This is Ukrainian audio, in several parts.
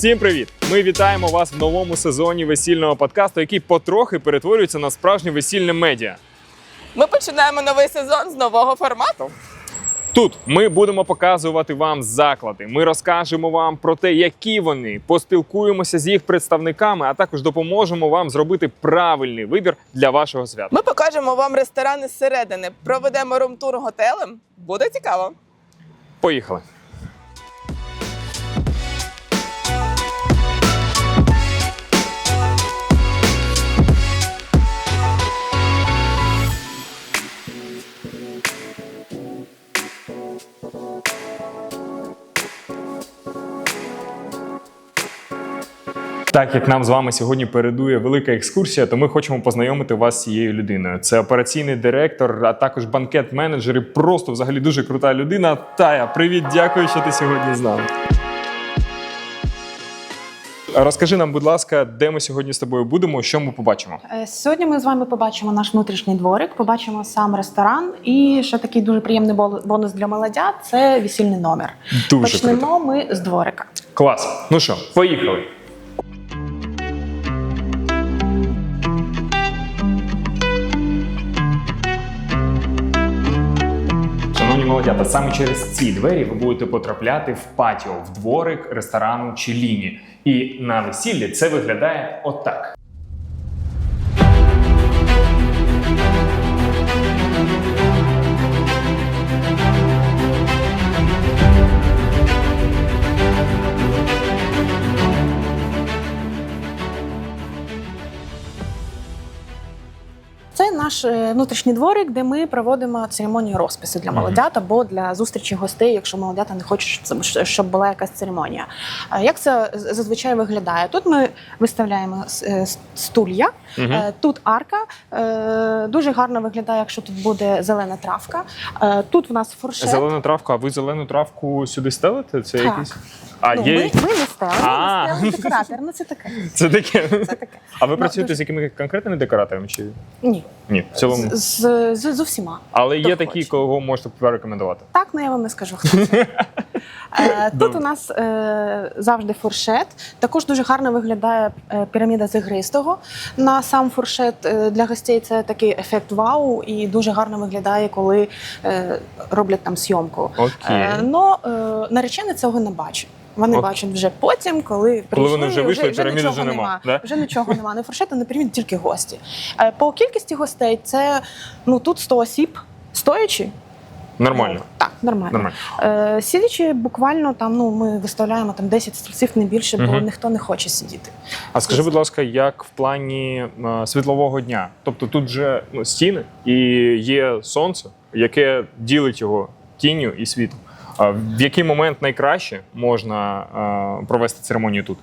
Всім привіт! Ми вітаємо вас в новому сезоні весільного подкасту, який потрохи перетворюється на справжнє весільне медіа. Ми починаємо новий сезон з нового формату. Тут ми будемо показувати вам заклади. Ми розкажемо вам про те, які вони, поспілкуємося з їх представниками, а також допоможемо вам зробити правильний вибір для вашого свята. Ми покажемо вам ресторани зсередини, проведемо румтур готелем. Буде цікаво. Поїхали! Так як нам з вами сьогодні передує велика екскурсія, то ми хочемо познайомити вас з цією людиною. Це операційний директор, а також банкет-менеджер і просто взагалі дуже крута людина. Тая, привіт, дякую, що ти сьогодні з нами. Розкажи нам, будь ласка, де ми сьогодні з тобою будемо, що ми побачимо? Е, Сьогодні ми з вами побачимо наш внутрішній дворик, побачимо сам ресторан. І ще такий дуже приємний бонус для молодят це весільний номер. Дуже Почнемо ми з дворика. Клас. Ну що, поїхали. Молодята, саме через ці двері ви будете потрапляти в патіо, в дворик ресторану чи ліні. І на весіллі це виглядає отак. Наш е, внутрішній дворик, де ми проводимо церемонію розпису для молодят або для зустрічі гостей, якщо молодята не хочуть, щоб- була якась церемонія. Як це зазвичай виглядає? Тут ми виставляємо е, стулья. Е, тут арка. Дуже гарно виглядає, якщо тут буде зелена травка. Тут в нас фуршет. Зелена травка, а ви зелену травку сюди стелите? Це Так. якийсь. А Ну, є. ми, ми не стелимо, А. ми декоратор. Ну це таке. Це таке. Це таке. А ви Ну, працюєте дуже- з якими конкретними декораторами? Чи Ні, ні? В цілому. з, з, з, з усіма. Але є такі, хоче. кого можете порекомендувати. Так, ну я вам не скажу. Хто це. Е, Тут у нас е, завжди фуршет. Також дуже гарно виглядає е, піраміда з ігристого. На сам фуршет для гостей це такий ефект вау, і дуже гарно виглядає, коли е, роблять там зйомку. Окей. Но е, наречені цього не бачать. Вони Ок. бачать вже потім, коли прийшли, вони вже вийшли, піраміди нічого вже нема, да? Вже нічого нема. Не фуршету, не піраміди, тільки гості. Е, По кількості гостей це ну тут 100 осіб стоячи. Нормально. Ну, так, нормально. Нормально. Е, сидячи, буквально там ну ми виставляємо там 10 стільців, не більше, бо Мгм. ніхто не хоче сидіти. А скажи, будь ласка, як в плані е, світлового дня? Тобто тут же ну, стіни і є сонце, яке ділить його тінню і світлом. В який момент найкраще можна провести церемонію тут?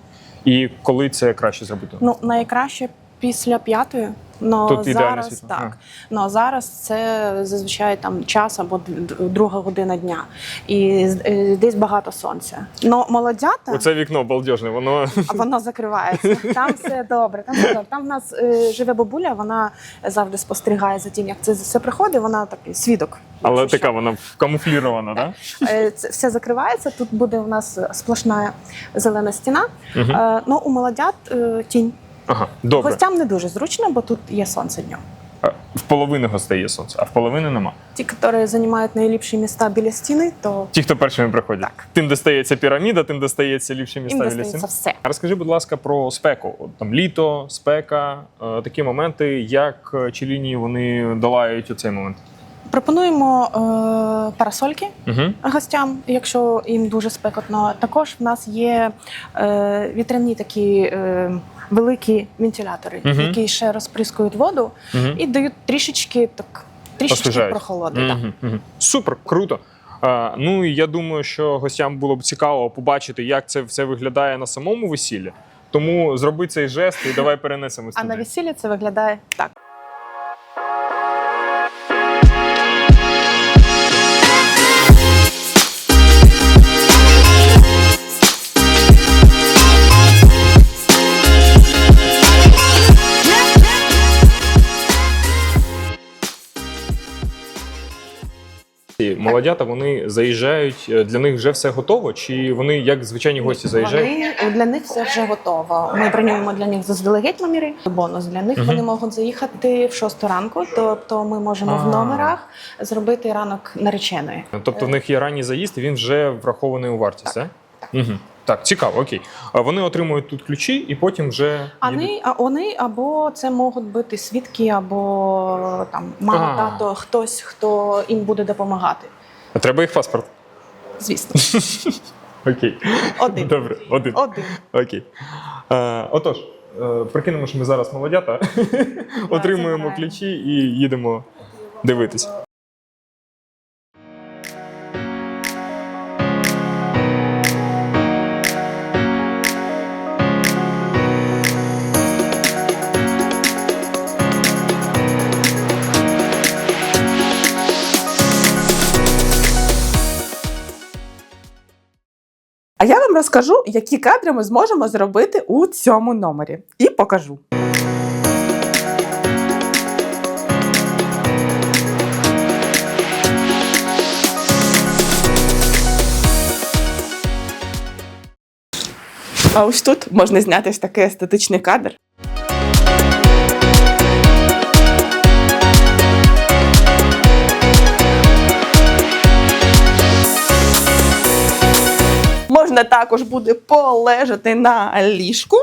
І коли це краще зробити? Ну найкраще після п'ятої. Но Тут зараз світло. так. Но зараз це зазвичай там час або друга година дня. І е, десь багато сонця. Но молодята Оце вікно балдежне, воно воно закривається. Там все добре. Там все добре. Там в нас е, живе бабуля, вона завжди спостерігає за тим, як це все приходить. Вона такий свідок. але така вона камуфлірована, так? Е, Це все закривається. Тут буде у нас сплошна зелена стіна. Мгм. Е, Ну, у молодят е, тінь. Ага, добре. Гостям не дуже зручно, бо тут є сонце днем. А, В половини гостей є сонце, а в половини нема. Ті, які займають найліпші міста біля стіни, то Ті, хто першими приходять. Так. Тим достається піраміда, тим достається ліпші міста їм біля достається стін. все. Розкажи, будь ласка, про спеку. От, там літо, спека, е, такі моменти, як е, чи лінії вони долають у цей момент. Пропонуємо е, парасольки Угу. гостям, якщо їм дуже спекотно. Також в нас є е, вітряні такі е, великі вентилятори, Мгм. які ще розприскують воду Угу. і дають трішечки так. Трішечки Освіжають. прохолоди. так. Угу. Угу. Супер, круто. Е, ну і я думаю, що гостям було б цікаво побачити, як це все виглядає на самому весіллі. Тому зроби цей жест і давай перенесемось. А на сюди. весіллі це виглядає так. Молодята, вони заїжджають, е, для них вже все готово, чи вони як звичайні гості заїжджають? Вони для них все вже готово. Ми бронюємо для них заздалегідь номери. Бонус для них вони можуть заїхати в 6 ранку. Тобто ми можемо в номерах зробити ранок нареченої. Тобто в них є ранній заїзд, і він вже врахований у вартість, так? Угу. Так, цікаво, окей. А Вони отримують тут ключі і потім вже. Вони, а вони або це можуть бути свідки, або там мама, тато, хтось, хто їм буде допомагати. А треба їх паспорт. Звісно, Окей. Один. Добре, один. один. Окей. Е, отож, е, прикинемо, що ми зараз молодята, отримуємо ключі і їдемо дивитись. Розкажу, які кадри ми зможемо зробити у цьому номері. І покажу. А ось тут можна зняти ось такий естетичний кадр. Можна також буде полежати на ліжку.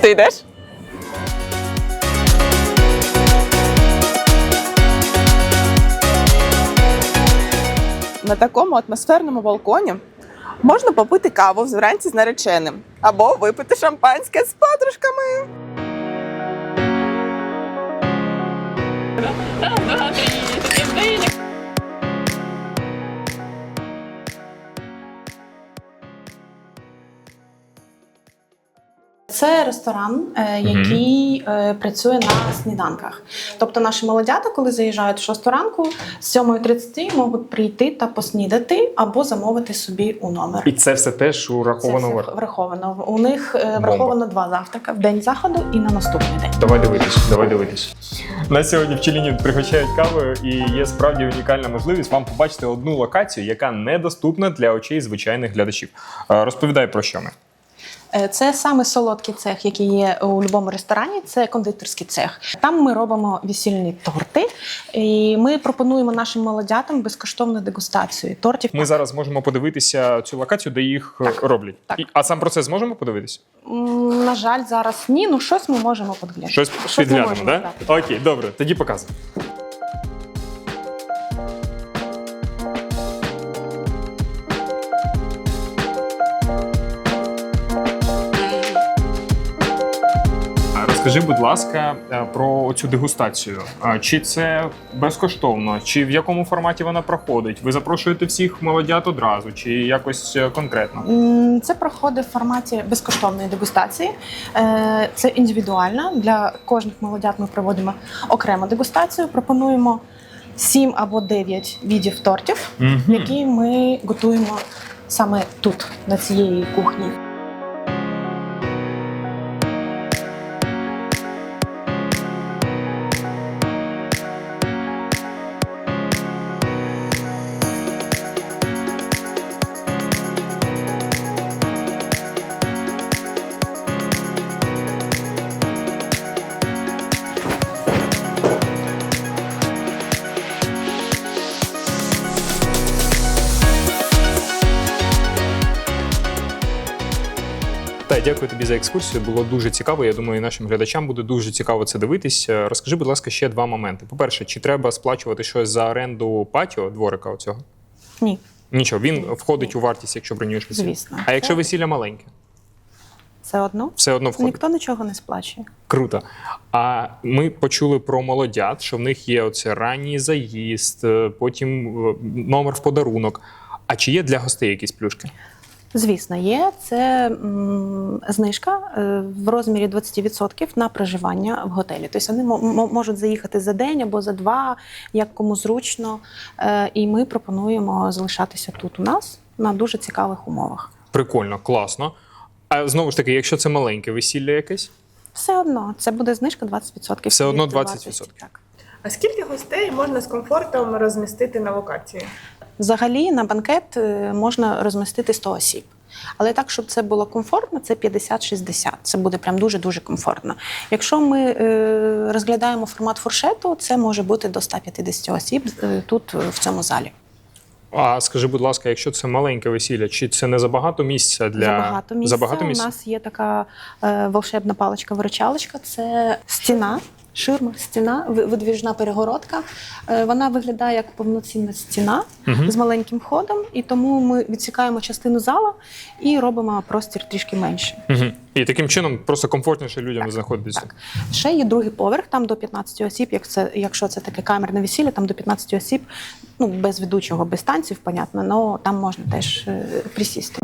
Ти йдеш? На такому атмосферному балконі можна попити каву вранці з нареченим або випити шампанське з подружками. Це ресторан, е, який е, працює на сніданках. Тобто наші молодята, коли заїжджають в 6 ранку, з 7.30 можуть прийти та поснідати або замовити собі у номер. І це все теж Це ураховано все вверх. враховано. У них е, враховано два завтрака в день заходу і на наступний день. Давай дивитись, давай дивитись. Нас сьогодні в Челіні пригощають кавою, і є справді унікальна можливість вам побачити одну локацію, яка недоступна для очей звичайних глядачів. Розповідай про що ми. Е, Це саме солодкий цех, який є у будь-якому ресторані. Це кондитерський цех. Там ми робимо весільні торти, і ми пропонуємо нашим молодятам безкоштовну дегустацію тортів. Ми зараз можемо подивитися цю локацію, де їх е, роблять. Так. А сам процес зможемо подивитися? На жаль, зараз ні. Ну щось ми можемо подглянути. Щось ми підглянемо, да? так? Окей, добре, тоді показуй. Розкажи, будь ласка, е, про цю дегустацію. Чи це безкоштовно, чи в якому форматі вона проходить? Ви запрошуєте всіх молодят одразу, чи якось е, конкретно? Це проходить в форматі безкоштовної дегустації. Е, Це індивідуально. Для кожних молодят ми проводимо окрему дегустацію. Пропонуємо 7 або 9 видів тортів, Мгм. які ми готуємо саме тут, на цієї кухні. Так, дякую тобі за екскурсію. Було дуже цікаво. Я думаю, і нашим глядачам буде дуже цікаво це дивитись. Е, Розкажи, будь ласка, ще два моменти. По-перше, чи треба сплачувати щось за оренду патіо дворика оцього? Ні, Нічого, він входить у вартість, якщо бронюєш весілля. Звісно. А якщо весілля маленьке, це одно. все одно входить. Ніхто нічого не сплачує. Круто. А ми почули про молодят, що в них є оце ранній заїзд, е, потім е, номер в подарунок. А чи є для гостей якісь плюшки? Звісно, є. Це м, знижка е, в розмірі 20% на проживання в готелі. Тобто вони мо- мо- можуть заїхати за день або за два, як кому зручно. Е, І ми пропонуємо залишатися тут у нас на дуже цікавих умовах. Прикольно, класно. А знову ж таки, якщо це маленьке весілля якесь, Все одно це буде знижка 20%. Все одно повірте, 20%. Так. А скільки гостей можна з комфортом розмістити на локації? Взагалі на банкет е, можна розмістити 100 осіб. Але так, щоб це було комфортно, це 50-60. Це буде прям дуже-дуже комфортно. Якщо ми е, розглядаємо формат фуршету, це може бути до 150 осіб е, тут, в цьому залі. а скажи, будь ласка, якщо це маленьке весілля, чи це не забагато місця для Забагато місця. Забагато У нас є така е, волшебна паличка-виручалочка. Це стіна. Ширма, стіна, видвіжна перегородка. Е, Вона виглядає як повноцінна стіна Мгм. з маленьким ходом, і тому ми відсікаємо частину зала і робимо простір трішки менше. Угу. І таким чином просто комфортніше людям Так, знаходитися. так. Ще є другий поверх, там до 15 осіб. Як це, якщо це таке камерне весілля, там до 15 осіб, ну без ведучого, без танців, понятно, але там можна теж е, присісти.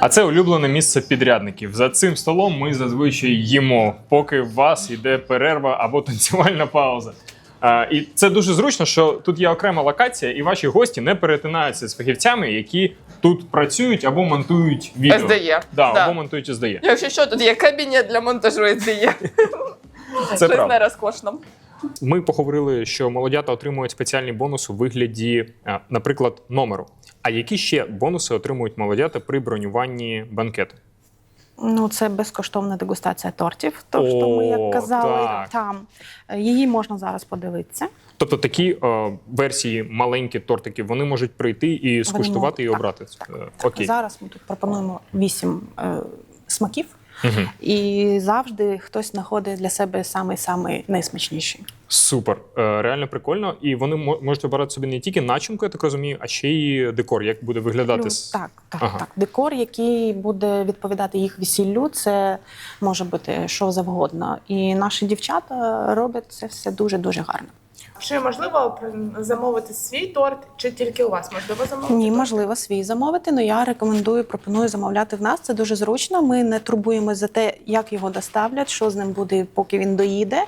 А це улюблене місце підрядників. За цим столом ми зазвичай їмо, поки в вас йде перерва або танцювальна пауза. А, і це дуже зручно, що тут є окрема локація, і ваші гості не перетинаються з фахівцями, які тут працюють або монтують відео. SDE. Да, Да. або монтують SDE. Якщо що, тут є кабінет для монтажу SDE. Це правда. не розкошно. Ми поговорили, що молодята отримують спеціальний бонус у вигляді, наприклад, номеру. А які ще бонуси отримують молодята при бронюванні банкету? Ну, це безкоштовна дегустація тортів. То, що ми, як казали, так. там Е, її можна зараз подивитися. Тобто такі е, версії маленькі тортики, вони можуть прийти і скуштувати можуть, і обрати. так, Е, Окей. Зараз ми тут пропонуємо вісім е, смаків, Угу. і завжди хтось знаходить для себе самий самий найсмачніший. Супер. Е, реально прикольно. І вони мо- можуть обирати собі не тільки начинку, я так розумію, а ще й декор, як буде виглядати. Ну, так, так, Ага. так. Декор, який буде відповідати їх весіллю, це може бути що завгодно. І наші дівчата роблять це все дуже дуже гарно. Чи можливо замовити свій торт, чи тільки у вас можливо замовити? Ні, торт? можливо, свій замовити. але я рекомендую, пропоную замовляти в нас. Це дуже зручно. Ми не турбуємося за те, як його доставлять, що з ним буде, поки він доїде.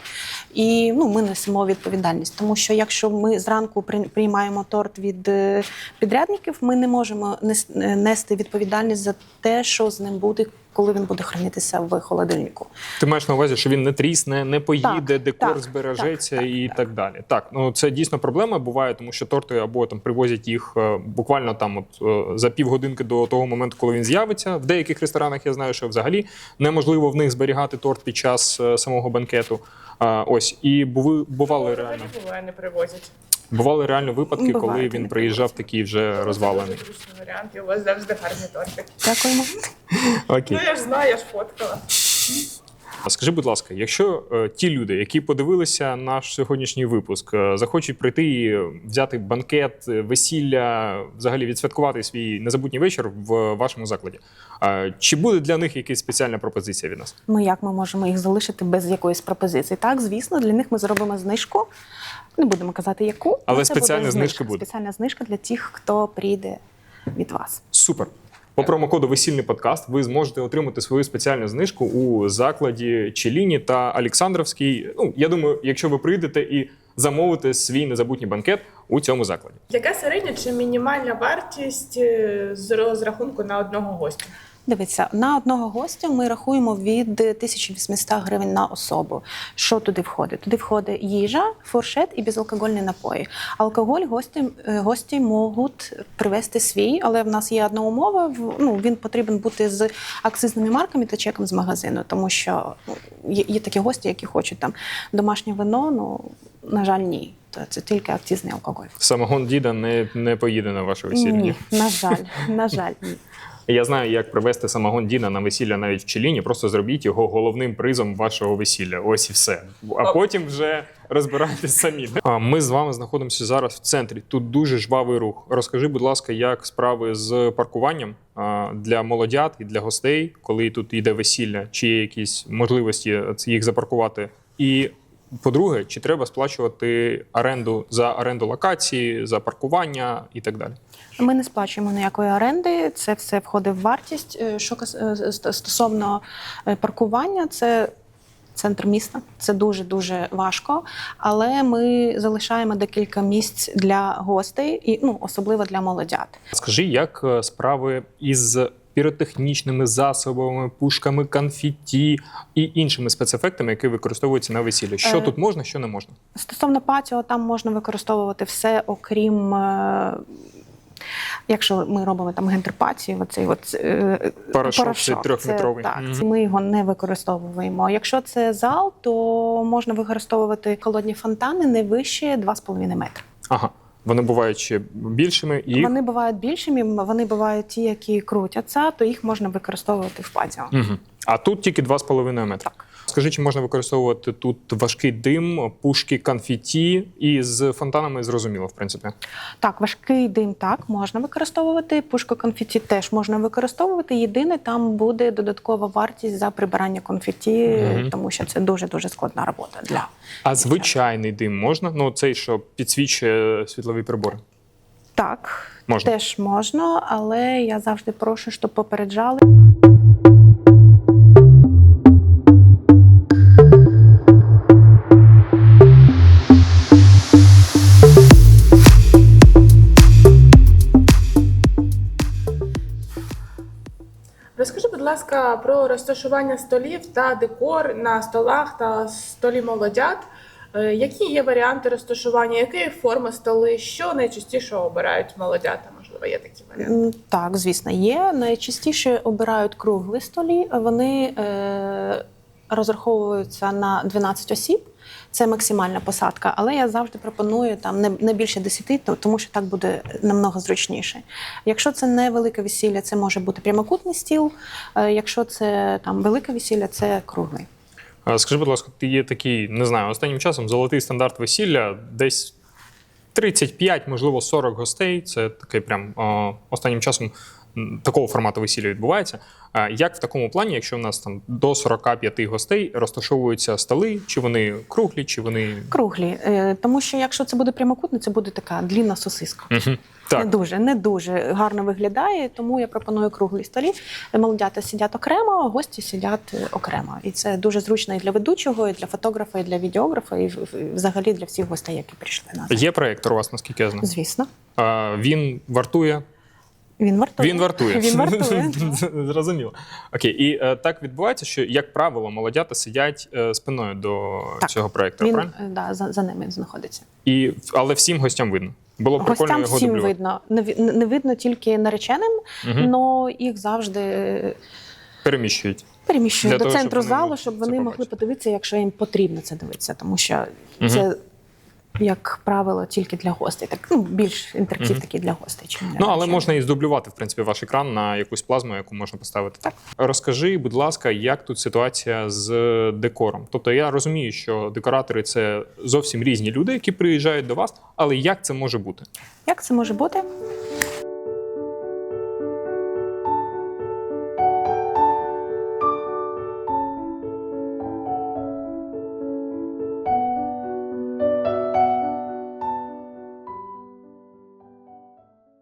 І ну, ми несемо відповідальність. Тому що якщо ми зранку при- приймаємо торт від е, підрядників, ми не можемо е, нести відповідальність за те, що з ним буде, коли він буде хранитися в холодильнику. Ти маєш на увазі, що він не трісне, не поїде, Так, декор так, збережеться так, так, і так. так, далі. Так, ну це дійсно проблема буває, тому що торти або там привозять їх е, буквально там от е, за півгодинки до того моменту, коли він з'явиться. В деяких ресторанах я знаю, що взагалі неможливо в них зберігати торт під час е, самого банкету. А, ось і були бували реально. Буває, не привозять. Бували реально випадки, Буває, коли він приїжджав такий вже розвалений. Варіант, і у вас завжди гарні торти. Дякуємо. Окей. Ну я ж знаю, я ж фоткала. А Скажи, будь ласка, якщо е, ті люди, які подивилися наш сьогоднішній випуск, е, захочуть прийти і взяти банкет, е, весілля, взагалі відсвяткувати свій незабутній вечір в вашому закладі, е, чи буде для них якась спеціальна пропозиція від нас? Ну як ми можемо їх залишити без якоїсь пропозиції? Так, звісно, для них ми зробимо знижку. Не будемо казати, яку Але це буде спеціальна знижка буде. Спеціальна знижка для тих, хто прийде від вас. Супер. По промокоду Весільний подкаст ви зможете отримати свою спеціальну знижку у закладі Челіні та Олександровський. Ну, я думаю, якщо ви прийдете і замовите свій незабутній банкет у цьому закладі. Яка середня чи мінімальна вартість е, з розрахунку на одного гостя? Дивіться, на одного гостя ми рахуємо від 1800 гривень на особу. Що туди входить? Туди входить їжа, фуршет і безалкогольні напої. Алкоголь гості, е, гості можуть привезти свій, але в нас є одна умова. Ну він потрібен бути з акцизними марками та чеком з магазину, тому що ну, є, є такі гості, які хочуть там домашнє вино. Ну на жаль, ні. То це тільки акцизний алкоголь. Самогон діда не, не поїде на ваше весілля. Ні, на жаль, на жаль, ні. Я знаю, як привезти самогон Діна на весілля навіть в Челіні. Просто зробіть його головним призом вашого весілля. Ось і все. А потім вже розбирайтесь самі. А ми з вами знаходимося зараз в центрі. Тут дуже жвавий рух. Розкажи, будь ласка, як справи з паркуванням? для молодят і для гостей, коли тут йде весілля, чи є якісь можливості їх запаркувати? І по-друге, чи треба сплачувати оренду за оренду локації, за паркування і так далі? Ми не сплачуємо ніякої оренди, це все входить в вартість. Е, Що е, стосовно е, паркування, це центр міста. Це дуже дуже важко. Але ми залишаємо декілька місць для гостей, і ну особливо для молодят. Скажи, як справи із піротехнічними засобами, пушками, конфетті і іншими спецефектами, які використовуються на весіллі? Що Е, тут можна, що не можна? Стосовно патіо, там можна використовувати все, окрім. е, Якщо ми робимо там гентерпатію, оцей от, е, Порошок цей трьохметровий. Це, так, Мгм. це ми його не використовуємо. Якщо це зал, то можна використовувати холодні фонтани не вище 2,5 метри. Ага. Вони бувають ще більшими і Вони бувають більшими, вони бувають ті, які крутяться, то їх можна використовувати в патіо. Угу. А тут тільки 2,5 метри. Так. Скажи, чи можна використовувати тут важкий дим, пушки, конфеті і з фонтанами зрозуміло, в принципі. Так, важкий дим так можна використовувати. Пушку конфеті теж можна використовувати. Єдине, там буде додаткова вартість за прибирання конфеті, Мгм. тому що це дуже дуже складна робота для А звичайний дим можна? Ну, цей, що підсвічує світлові прибори. так. Можна. Теж можна, але я завжди прошу, щоб попереджали. Про розташування столів та декор на столах та столі молодят. Е, Які є варіанти розташування, якої форми столи, що найчастіше обирають молодята? Можливо, є такі варіанти. Так, звісно, є. Найчастіше обирають круглі столі. Вони е, розраховуються на 12 осіб. Це максимальна посадка, але я завжди пропоную там не, не більше 10, то- тому що так буде намного зручніше. Якщо це не велике весілля, це може бути прямокутний стіл. Е, якщо це там велике весілля, це круглий. Скажи, будь ласка, ти є такий, не знаю, останнім часом золотий стандарт весілля, десь 35, можливо, 40 гостей. Це такий прям о, останнім часом такого формату весілля відбувається. Як в такому плані, якщо у нас там до 45 гостей розташовуються столи, чи вони круглі, чи вони. Круглі, Е, тому що якщо це буде прямокутний, це буде така длінна сосиска. Мгм. Не дуже, не дуже гарно виглядає, тому я пропоную круглі столі. Молодята сидять окремо, а гості сидять е, окремо. І це дуже зручно і для ведучого, і для фотографа, і для відеографа, і взагалі для всіх гостей, які прийшли на захід. Є проєктор у вас, наскільки я знаю. Звісно, А, Він вартує. Він вартує. Він вартує. Він вартує. Зрозуміло. Окей, і е, так відбувається, що, як правило, молодята сидять е, спиною до Так. цього проєктора, Він правильно? е, да, за, за ними знаходиться. І, але всім гостям видно. Було б прикольно Гостям його всім дублювати. видно. Не, ві- не видно тільки нареченим, Мгм. але їх завжди е, Переміщують. переміщують Для до того, щоб центру вони залу, щоб це вони могли побачити. подивитися, якщо їм потрібно це дивитися, тому що Мгм. це. Як правило, тільки для гостей, так ну більш інтерактив Мгм. такий для гостей, чим Ну, але чим. можна і здублювати, в принципі, ваш екран на якусь плазму, яку можна поставити. Так. Розкажи, будь ласка, як тут ситуація з декором? Тобто я розумію, що декоратори це зовсім різні люди, які приїжджають до вас, але як це може бути? Як це може бути?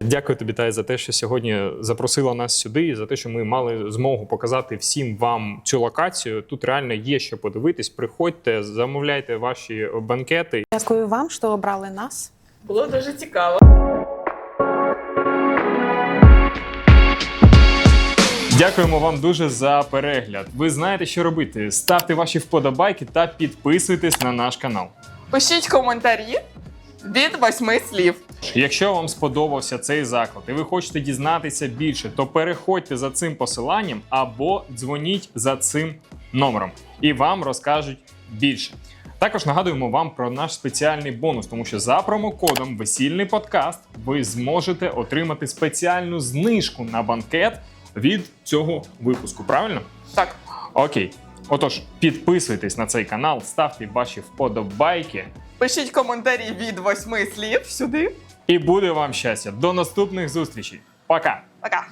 Дякую тобі, Тай, за те, що сьогодні запросила нас сюди, і за те, що ми мали змогу показати всім вам цю локацію. Тут реально є що подивитись. Приходьте, замовляйте ваші банкети. Дякую вам, що обрали нас. Було дуже цікаво. Дякуємо вам дуже за перегляд. Ви знаєте, що робити. Ставте ваші вподобайки та підписуйтесь на наш канал. Пишіть коментарі від восьми слів. Якщо вам сподобався цей заклад і ви хочете дізнатися більше, то переходьте за цим посиланням або дзвоніть за цим номером, і вам розкажуть більше. Також нагадуємо вам про наш спеціальний бонус, тому що за промокодом Весільний подкаст ви зможете отримати спеціальну знижку на банкет від цього випуску. Правильно? Так, Окей. Отож, підписуйтесь на цей канал, ставте ваші вподобайки, пишіть коментарі від восьми слів сюди. І буде вам щастя. До наступних зустрічей. Пока! Пока.